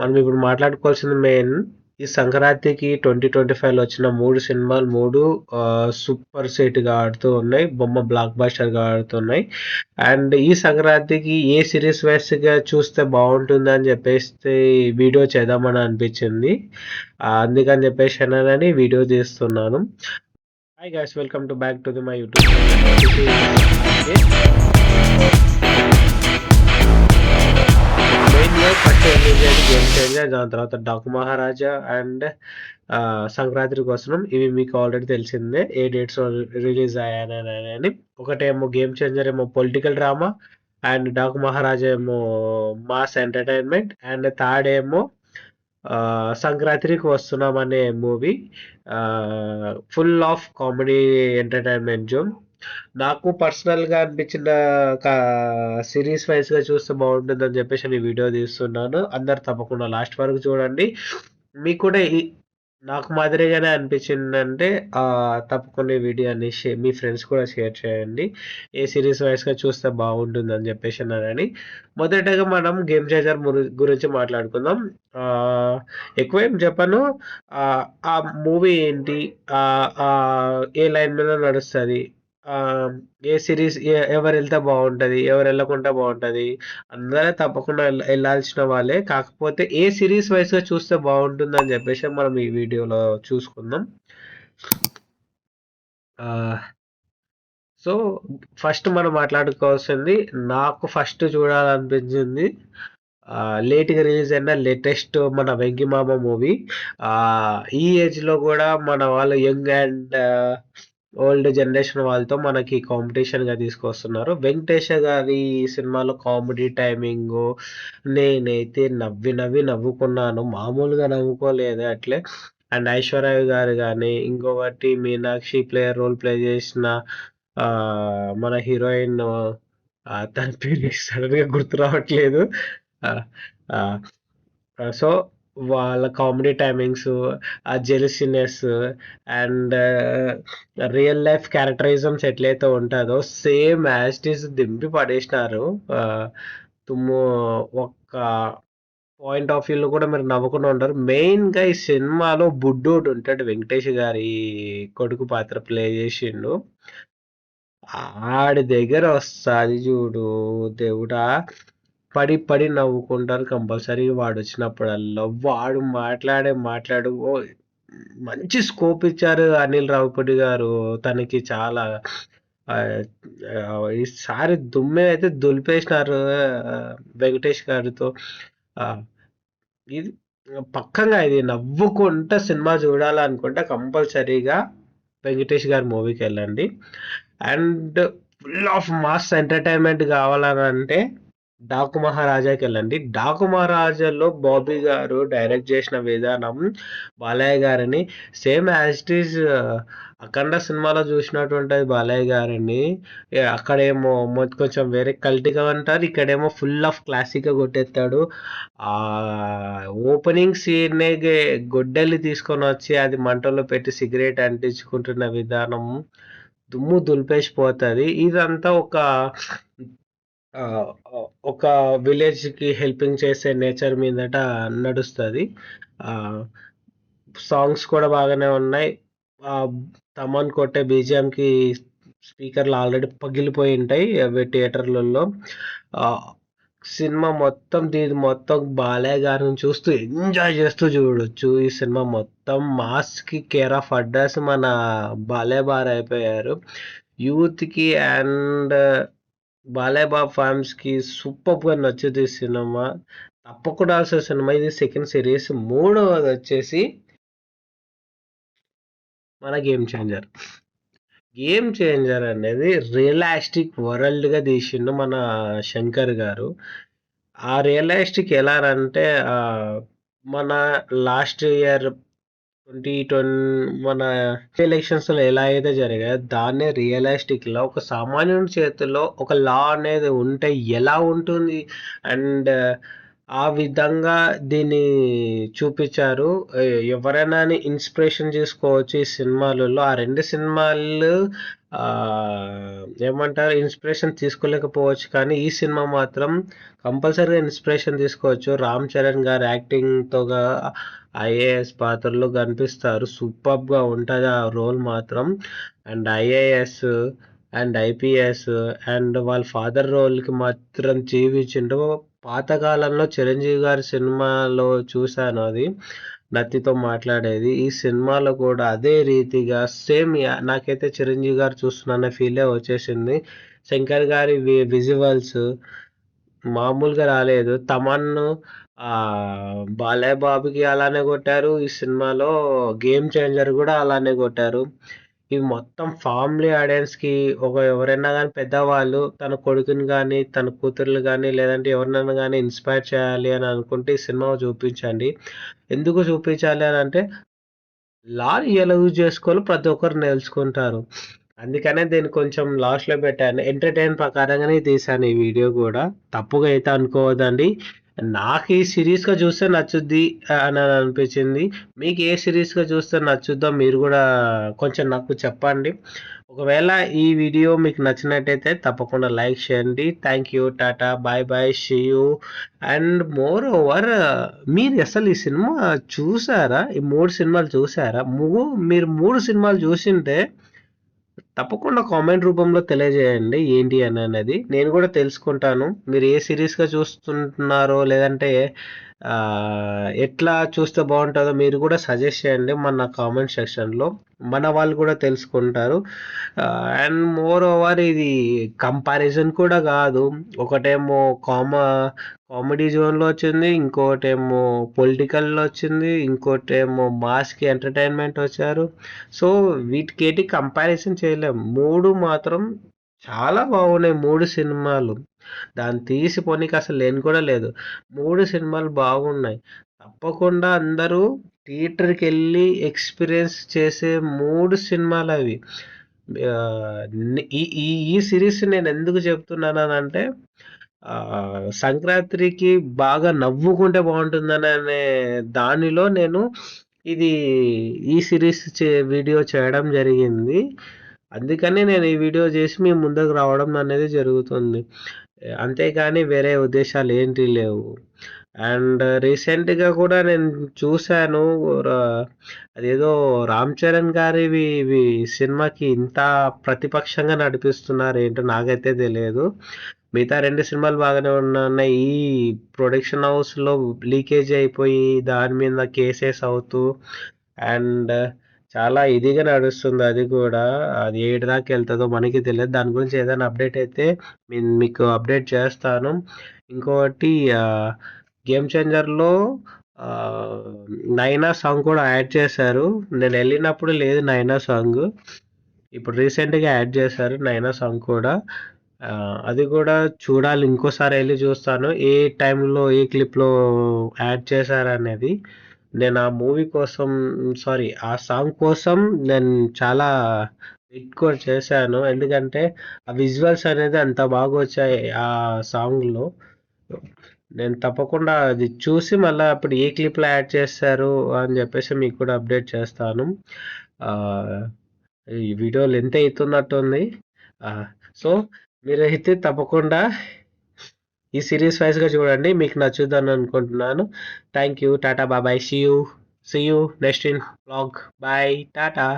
మనం ఇప్పుడు మాట్లాడుకోవాల్సింది మెయిన్ ఈ సంక్రాంతికి ట్వంటీ ట్వంటీ ఫైవ్లో వచ్చిన మూడు సినిమాలు మూడు సూపర్ సెట్గా ఆడుతూ ఉన్నాయి. బొమ్మ బ్లాక్ బస్టర్గా ఆడుతున్నాయి అండ్ ఈ సంక్రాంతికి ఏ సిరీస్ వైస్గా చూస్తే బాగుంటుంది అని చెప్పేసి వీడియో చేద్దామని అనిపించింది. అందుకని చెప్పేసి అని వీడియో తీస్తున్నాను. Hi guys welcome to back to the my YouTube first game changer దాని తర్వాత డాక్ మహారాజా అండ్ సంక్రాంతి కోసం ఇవి మీకు ఆల్రెడీ తెలిసిందే. ఏ డేట్స్ రిలీజ్ అయ్యానని ఒకటేమో గేమ్ చేంజర్ ఏమో political drama and Daaku Maharaja ఏమో మాస్ ఎంటర్టైన్మెంట్ అండ్ థర్డ్ ఏమో సంక్రాంతికి వస్తున్నాం అనే movie full of comedy entertainment zone నాకు పర్సనల్‌గా అనిపించిన సిరీస్ వైస్‌గా చూస్తే బాగుంటుందని చెప్పేసి నేను వీడియో తీస్తున్నాను. అందరు తప్పకుండా లాస్ట్ వరకు చూడండి. మీకు కూడా ఈ నాకు మాదిరిగానే అనిపించిందంటే తప్పకుండా ఈ వీడియోని షే మీ ఫ్రెండ్స్ కూడా షేర్ చేయండి. ఏ సిరీస్ వైస్‌గా చూస్తే బాగుంటుందని చెప్పేసి అన్నారని. మొదటగా మనం గేమ్ చేంజర్ గురించి మాట్లాడుకుందాం. ఎక్కువ ఏం చెప్పను. ఆ మూవీ ఏంటి? ఏ లైన్ మీద నడుస్తుంది ఏ సిరీస్ ఎవరు వెళ్తే బాగుంటుంది ఎవరు వెళ్ళకుండా బాగుంటుంది అందరూ తప్పకుండా వెళ్ళాల్సిన వాళ్ళే. కాకపోతే ఏ సిరీస్ వైస్‌గా చూస్తే బాగుంటుంది అని చెప్పేసి మనం ఈ వీడియోలో చూసుకుందాం. సో, ఫస్ట్ మనం మాట్లాడుకోవాల్సింది నాకు ఫస్ట్ చూడాలనిపించింది లేట్‌గా రిలీజ్ అయిన లేటెస్ట్ మన 'వెంకిమామ' మూవీ. ఈ ఏజ్‌లో కూడా మన వాళ్ళు యంగ్ అండ్ ఓల్డ్ జనరేషన్ వాళ్ళతో మనకి కాంపిటీషన్‌గా తీసుకొస్తున్నారు. 'వెంకటేష' గారి సినిమాలో కామెడీ టైమింగు నేనైతే నవ్వి, నవ్వి నవ్వుకున్నాను. మామూలుగా నవ్వుకోలేదు అట్లే. అండ్ 'ఐశ్వర్య' గారు కానీ ఇంకొకటి 'మీనాక్షి' ప్లేయర్ రోల్ ప్లే చేసిన మన హీరోయిన్ తన పేరు సడన్‌గా గుర్తు రావట్లేదు. సో వాళ్ళ కామెడీ టైమింగ్స్, ఆ jealousness and real life characterisms ఎట్లయితే ఉంటుందో సేమ్ యాజ్ దింపి పడేసినారు. తుమ్ము ఒక్క పాయింట్ ఆఫ్ వ్యూలో కూడా మీరు నవ్వకుండా ఉంటారు. మెయిన్‌గా ఈ సినిమాలో బుడ్డోడు ఉంటాడు. వెంకటేష్ గారి కొడుకు పాత్ర ప్లే చేసిండు. ఆడి దగ్గర వస్తుంది చూడు దేవుడా! పడి పడి నవ్వుకుంటారు కంపల్సరీ వాడు వచ్చినప్పుడల్లా. వాడు మాట్లాడే మాట్లాడు మంచి స్కోప్ ఇచ్చారు అనిల్ రావుపడి గారు. తనకి చాలా ఈసారి దుమ్మె అయితే దులిపేసినారు వెంకటేష్ గారితో. ఇది పక్కంగా ఇది నవ్వుకుంటా సినిమా చూడాలనుకుంటే కంపల్సరీగా వెంకటేష్ గారి మూవీకి వెళ్ళండి and full of mass entertainment కావాలని అంటే డాకు మహారాజాకి వెళ్ళండి డాకు మహారాజాలో బాబీ గారు డైరెక్ట్ చేసిన విధానం బాలయ్య గారిని same as it is Akhanda సినిమాలో చూసినటువంటిది బాలయ్య గారిని. అక్కడేమో కొంచెం వేరే కల్టీగా అంటారు ఇక్కడేమో ఫుల్ ఆఫ్ క్లాసిక్గా కొట్టేస్తాడు. ఆ ఓపెనింగ్ సీన్నే గొడ్డలి తీసుకొని వచ్చి అది మంటలో పెట్టి సిగరెట్ అంటించుకుంటున్న విధానం దుమ్ము దులిపేసిపోతుంది. ఇదంతా ఒక ఒక విలేజ్‌కి హెల్పింగ్ చేసే నేచర్ మీదట నడుస్తుంది సాంగ్స్ కూడా బాగానే ఉన్నాయి. తమన్ కొట్టే బీజిఎంకి స్పీకర్‌లు ఆల్రెడీ పగిలిపోయి ఉంటాయి అవి థియేటర్‌లలో. సినిమా మొత్తం దీని మొత్తం బాలయ్య గారిని చూస్తూ ఎంజాయ్ చేస్తూ చూడొచ్చు. ఈ సినిమా మొత్తం మాస్‌కి కేర్ ఆఫ్ అడ్రస్ మన బాలయ్య అయిపోయారు యూత్‌కి అండ్ బాలయ్య బాబు సూపర్‌గా నచ్చుద్ది సినిమా. తప్పకుండా సినిమా. ఇది సెకండ్ సిరీస్. మూడవది వచ్చేసి మన గేమ్ చేంజర్. గేమ్ చేంజర్ అనేది రియలాస్టిక్ వరల్డ్‌గా తీసిండు మన శంకర్ గారు. ఆ రియలాస్టిక్ ఎలా అంటే మన లాస్ట్ ఇయర్ ట్వంటీ ట్వంటీ మన ఎలక్షన్స్‌లో ఎలా అయితే జరిగాయో దాన్నే రియలిస్టిక్‌లో ఒక సామాన్యుని చేతిలో ఒక లా అనేది ఉంటే ఎలా ఉంటుంది? అండ్ ఆ విధంగా దీన్ని చూపించారు ఎవరైనా ఇన్స్పిరేషన్ చేసుకోవచ్చు ఈ సినిమాలలో. ఆ రెండు సినిమాలు ఏమంటారు ఇన్స్‌పిరేషన్ తీసుకోలేకపోవచ్చు కానీ, ఈ సినిమా మాత్రం కంపల్సరీగా ఇన్స్‌పిరేషన్ తీసుకోవచ్చు. 'రామ్ చరణ్' గారు యాక్టింగ్‌తోగా ఐఏఎస్ పాత్రలో కనిపిస్తారు. సూపర్గా ఉంటుంది ఆ రోల్ మాత్రం. And IAS and IPS and వాళ్ళ ఫాదర్ రోల్‌కి మాత్రం జీవించిండు. పాతకాలంలో 'చిరంజీవి' గారి సినిమాలో చూశాను అది. నత్తితో మాట్లాడేది. ఈ సినిమాలో కూడా అదే రీతిగా సేమ్ నాకైతే 'చిరంజీవి' గారు చూస్తున్న ఫీలే వచ్చేసింది. 'శంకర్' గారి విజువల్స్ మామూలుగా రాలేదు. తమన్ను 'బాలయ్య బాబుకి' అలానే కొట్టారు. ఈ సినిమాలో 'గేమ్ చేంజర్' కూడా అలానే కొట్టారు. ఇవి మొత్తం ఫ్యామిలీ ఆడియన్స్‌కి ఒక ఎవరైనా కానీ పెద్దవాళ్ళు తన కొడుకుని గాని, తన కూతుర్లు గాని, లేదంటే ఎవరినైనా కానీ ఇన్‌స్పైర్ చేయాలి అని అనుకుంటే ఈ సినిమా చూపించండి. ఎందుకు చూపించాలి అని అంటే లాని ఎలా యూజ్ చేసుకోవాలో ప్రతి ఒక్కరు నేర్చుకుంటారు. అందుకనే దీన్ని కొంచెం లాస్ట్‌లో పెట్టాను. ఎంటర్‌టైన్ ప్రకారంగానే తీశాను ఈ వీడియో కూడా తప్పుగా అయితే అనుకోవద్దండి. నాకు ఈ సిరీస్గా చూస్తే నచ్చుద్ది అని అనిపించింది. మీకు ఏ సిరీస్గా చూస్తే నచ్చుద్దో మీరు కూడా కొంచెం నాకు చెప్పండి. ఒకవేళ ఈ వీడియో మీకు నచ్చినట్టయితే తప్పకుండా లైక్ చేయండి. Thank you. Tata. Bye bye. See you. And moreover మీరు అసలు ఈ సినిమా చూసారా? ఈ మూడు సినిమాలు చూసారా? మూ మీరు మూడు సినిమాలు చూసింటే తప్పకుండా కామెంట్ రూపంలో తెలియజేయండి. ఏంటి అని అనేది. నేను కూడా తెలుసుకుంటాను. మీరు ఏ సిరీస్గా చూస్తున్నారో లేదంటే ఎట్లా చూస్తే బాగుంటుందో మీరు కూడా సజెస్ట్ చేయండి మన కామెంట్ సెక్షన్‌లో. మన వాళ్ళు కూడా తెలుసుకుంటారు. అండ్ మోర్ ఓవర్ ఇది కంపారిజన్ కూడా కాదు ఒకటేమో కామ కామెడీ జోన్‌లో వచ్చింది. ఇంకోటేమో పొలిటికల్‌లో వచ్చింది. ఇంకోటేమో మాస్‌కి ఎంటర్‌టైన్‌మెంట్ వచ్చారు. సో, వీటికేటి కంపారిజన్ చేయలేం. మూడు మాత్రం చాలా బాగున్నాయి మూడు సినిమాలు. దాన్ని తీసిపోనీకి అసలు లేని కూడా లేదు. మూడు సినిమాలు బాగున్నాయి. తప్పకుండా అందరూ థియేటర్కి వెళ్ళి ఎక్స్‌పీరియన్స్ చేసే మూడు సినిమాలు అవి ఈ ఈ నేను ఎందుకు చెప్తున్నాను చెప్తున్నాననంటే అంటే సంక్రాంతికి బాగా నవ్వుకుంటే బావుంటుందననే దానిలో నేను ఇది ఈ సిరీస్ చే వీడియో చేయడం జరిగింది. అందుకనే నేను ఈ వీడియో చేసి మీ ముందుకు రావడం అనేది జరుగుతుంది. అంతేకాని వేరే ఉద్దేశాలు ఏంటి లేవు. అండ్ రీసెంట్‌గా కూడా నేను చూశాను అదేదో 'రామ్ చరణ్' గారివి ఇవి సినిమాకి ఇంత ప్రతిపక్షంగా నడిపిస్తున్నారేంటో నాకైతే తెలియదు. మిగతా రెండు సినిమాలు బాగానే ఉన్నాయి. ఈ ప్రొడక్షన్ హౌస్‌లో లీకేజ్ అయిపోయి దాని మీద కేసెస్ అవుతూ అండ్ చాలా ఇదిగా నడుస్తుంది అది కూడా. అది ఏటి దాకా వెళ్తుందో మనకి తెలియదు. దాని గురించి ఏదైనా అప్డేట్ అయితే నేను మీకు అప్డేట్ చేస్తాను. ఇంకోటి 'గేమ్ చేంజర్‌లో' 'నైనా' సాంగ్ కూడా యాడ్ చేశారు. నేను వెళ్ళినప్పుడు లేదు 'నైనా' సాంగ్. ఇప్పుడు రీసెంట్‌గా యాడ్ చేశారు 'నైనా' సాంగ్ కూడా. అది కూడా చూడాలి ఇంకోసారి వెళ్ళి చూస్తాను. ఏ టైంలో ఏ క్లిప్‌లో యాడ్ చేశారు అనేది నేను ఆ మూవీ కోసం సారీ ఆ సాంగ్ కోసం నేను చాలా వెయిట్ కూడా చేశాను. ఎందుకంటే ఆ విజువల్స్ అనేది అంత బాగా వచ్చాయి ఆ సాంగ్‌లో. నేను తప్పకుండా అది చూసి మళ్ళీ అప్పుడు ఏ క్లిప్‌లో యాడ్ చేస్తారు అని చెప్పేసి మీకు కూడా అప్డేట్ చేస్తాను. ఈ వీడియో లెంత్ అవుతున్నట్టు ఉంది సో, మీరైతే తప్పకుండా ఈ సిరీస్ వైస్‌గా చూడండి. మీకు నచ్చుద్దని అనుకుంటున్నాను. Thank you. టాటా. బాబాయ్ bye. See you. See you next in blog bye. Tata.